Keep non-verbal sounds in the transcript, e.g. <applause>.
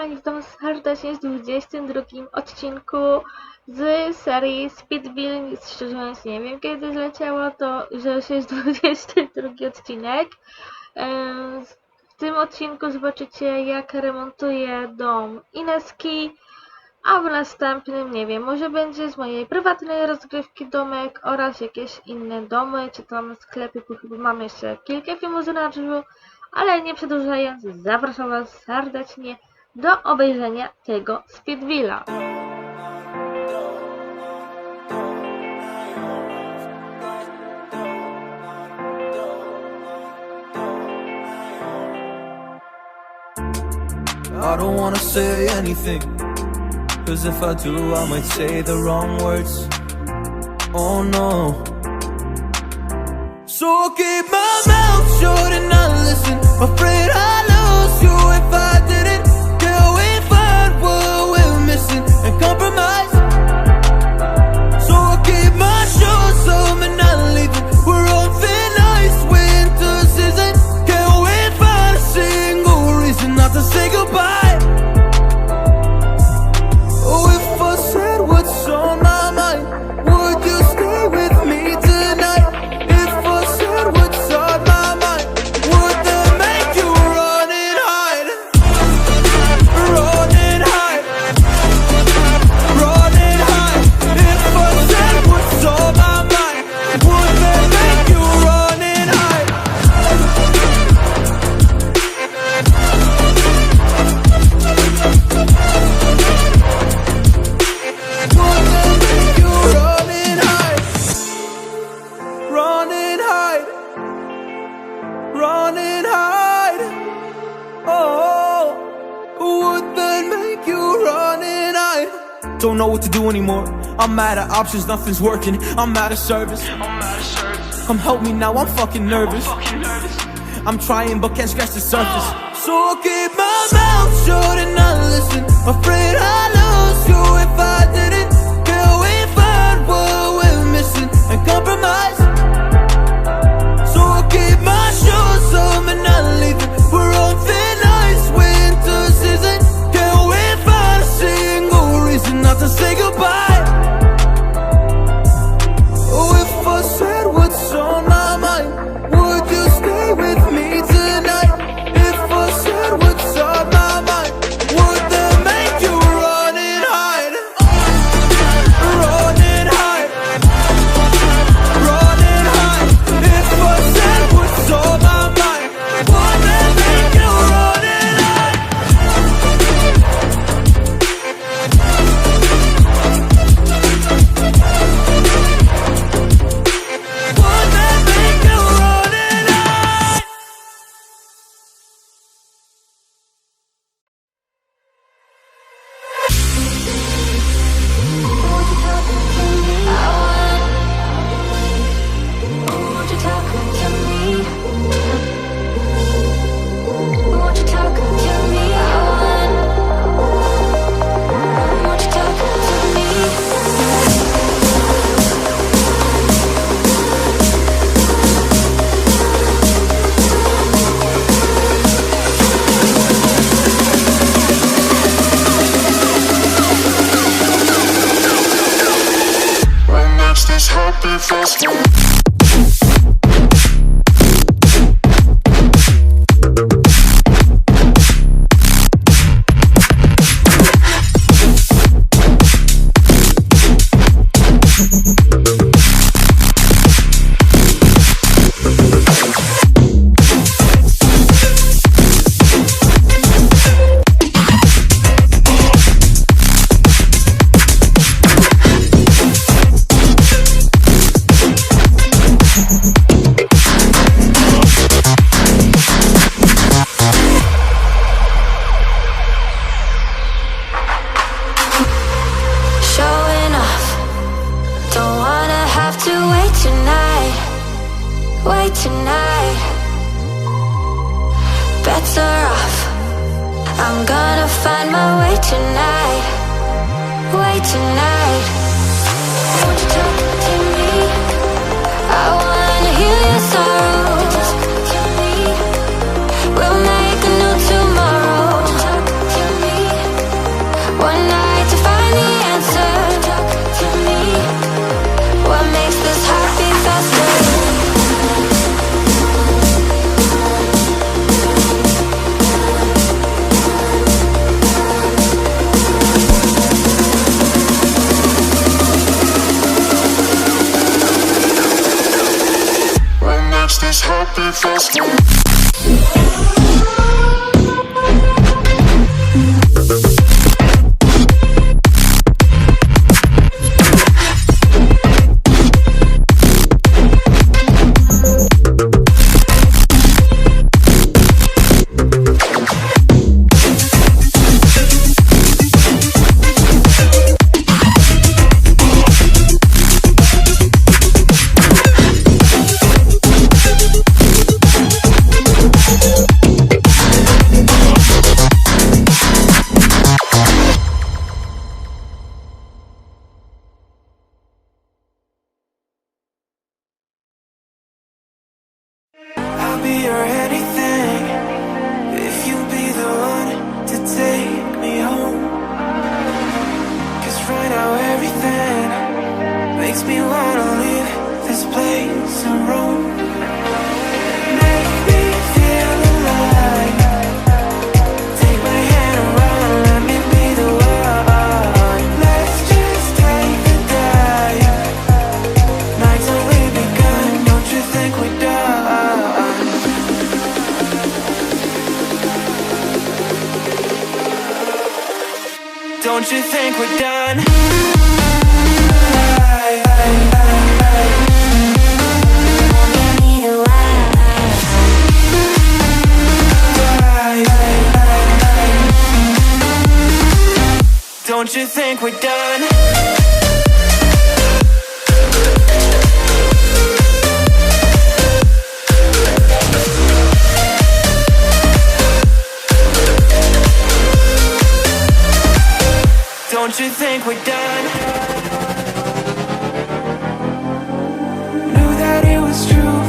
kochani, witam serdecznie w 22 odcinku z serii Speedville. Szczerze mówiąc, nie wiem kiedy zleciało to, że już jest <laughs> 22 odcinek. W tym odcinku zobaczycie, jak remontuję dom Ineski, a w następnym, nie wiem, może będzie z mojej prywatnej rozgrywki domek oraz jakieś inne domy, czy tam sklepy, bo chyba mam jeszcze kilka filmów z. Ale nie przedłużając, zapraszam Was serdecznie do obejrzenia tego Speedvilla. I don't wanna say anything. Cause if I do, I might say the wrong words. Oh no. So I'll keep my mouth shut and not listen. Afraid I what to do anymore. I'm out of options, nothing's working. I'm out of service. Come help me now, I'm fucking nervous. I'm trying but can't scratch the surface. So I'll keep my mouth shut and not listen. Afraid I lose you if I didn't. What makes this I'm gonna find my way tonight. Wait tonight. Won't you talk to me? I wanna heal your sorrows. Happy fast. Everything makes me wanna leave this place and roam. Make me feel alive. Take my hand let me be the one. Let's just take dive. Nights begun, Don't you think we're done don't you think we're done? Don't you think we're done? Don't you think we're done? was true.